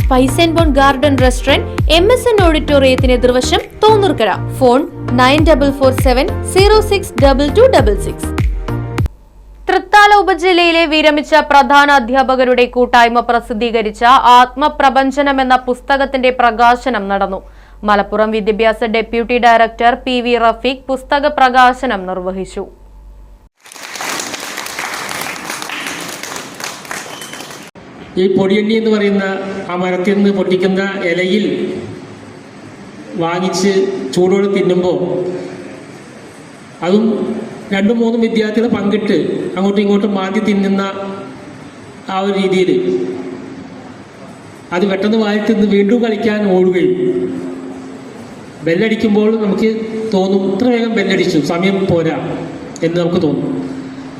Spice and bone garden restaurant M S N ഓഡിറ്റോറിയത്തിന് എതിർവശം Thonnurkara. Phone nine double four seven zero six double two double six. Thrithala ഉപജില്ലയിലെ വിരമിച്ച പ്രധാന അധ്യാപകരുടെ കൂട്ടായ്മ പ്രസിദ്ധീകരിച്ച ആത്മപ്രപഞ്ചനം എന്ന പുസ്തകത്തിന്റെ പ്രകാശനം നടന്നു. മലപ്പുറം വിദ്യാഭ്യാസ deputy director P V Rafeeq പുസ്തക പ്രകാശനം നിർവഹിച്ചു. ഈ പൊടിയണ്ണി എന്ന് പറയുന്ന ആ മരത്തിൽ നിന്ന് പൊട്ടിക്കുന്ന ഇലയിൽ വാങ്ങിച്ച് ചൂടോടെ തിന്നുമ്പോൾ അതും രണ്ടും മൂന്നും വിദ്യാർത്ഥികൾ പങ്കിട്ട് അങ്ങോട്ടും ഇങ്ങോട്ടും മാറ്റി തിന്നുന്ന ആ ഒരു രീതിയിൽ അത് പെട്ടെന്ന് വാരി തിന്ന് വീണ്ടും കളിക്കാൻ ഓടുകയും ബെല്ലടിക്കുമ്പോൾ നമുക്ക് തോന്നും ഇത്ര വേഗം ബെല്ലടിച്ചു സമയം പോരാ എന്ന് നമുക്ക് തോന്നും.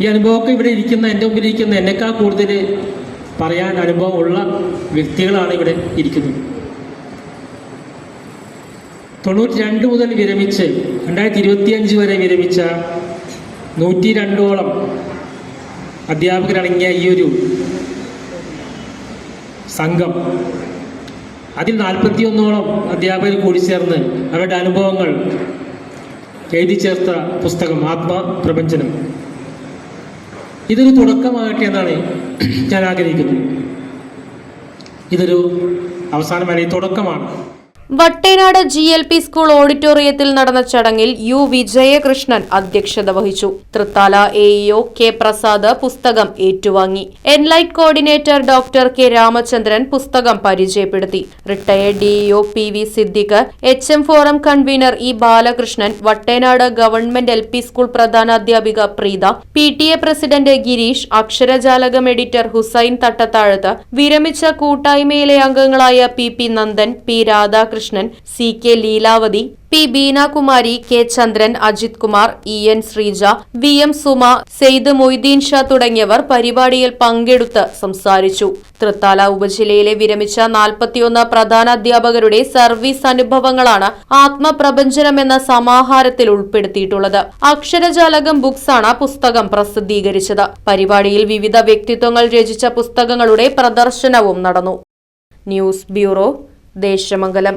ഈ അനുഭവമൊക്കെ ഇവിടെ ഇരിക്കുന്ന എന്റെ മുമ്പിൽ ഇരിക്കുന്ന എന്നെക്കാൾ കൂടുതൽ പറയാൻ അനുഭവമുള്ള വ്യക്തികളാണ് ഇവിടെ ഇരിക്കുന്നത്. തൊണ്ണൂറ്റി രണ്ട് മുതൽ വിരമിച്ച് രണ്ടായിരത്തി ഇരുപത്തിയഞ്ച് വരെ വിരമിച്ച നൂറ്റി രണ്ടോളം അധ്യാപകരടങ്ങിയ ഈ ഒരു സംഘം അതിൽ നാൽപ്പത്തിയൊന്നോളം അധ്യാപകർ കൂടി ചേർന്ന് അവരുടെ അനുഭവങ്ങൾ എഴുതി ചേർത്ത പുസ്തകം ആത്മപ്രപഞ്ചനം. ഇതൊരു തുടക്കമാകട്ടെ എന്നാണ് ഞാൻ ആഗ്രഹിക്കുന്നത്. ഇതൊരു അവസാനമായി തുടക്കമാണ്. Vattenad G L P school ഓഡിറ്റോറിയത്തിൽ നടന്ന ചടങ്ങിൽ യു വിജയകൃഷ്ണൻ അധ്യക്ഷത വഹിച്ചു. Thrithala A EO K Prasad പുസ്തകം ഏറ്റുവാങ്ങി. Enlight coordinator doctor K Ramachandran പുസ്തകം പരിചയപ്പെടുത്തി. Retired DEO P V Siddique H M forum convener E Balakrishnan Vattenad government L P school പ്രധാനാധ്യാപിക Preetha P T A president Gireesh Aksharajalakam editor Hussain Thattathazhath വിരമിച്ച കൂട്ടായ്മയിലെ അംഗങ്ങളായ P P Nandan P Radhakrishnan C K Leelavathi P Beenakumari K Chandran Ajith Kumar E N Sreeja V M Suma Syed Moideen Shah തുടങ്ങിയവർ പരിപാടിയിൽ പങ്കെടുത്ത് സംസാരിച്ചു. തൃത്താല ഉപജില്ലയിലെ വിരമിച്ച നാൽപ്പത്തിയൊന്ന് പ്രധാന അധ്യാപകരുടെ സർവീസ് അനുഭവങ്ങളാണ് ആത്മപ്രപഞ്ചനം എന്ന സമാഹാരത്തിൽ ഉൾപ്പെടുത്തിയിട്ടുള്ളത്. അക്ഷരജാലകം ബുക്സ് ബുക്സാണ് പുസ്തകം പ്രസിദ്ധീകരിച്ചത്. പരിപാടിയിൽ വിവിധ വ്യക്തിത്വങ്ങൾ രചിച്ച പുസ്തകങ്ങളുടെ പ്രദർശനവും നടന്നു. News bureau Desamangalam.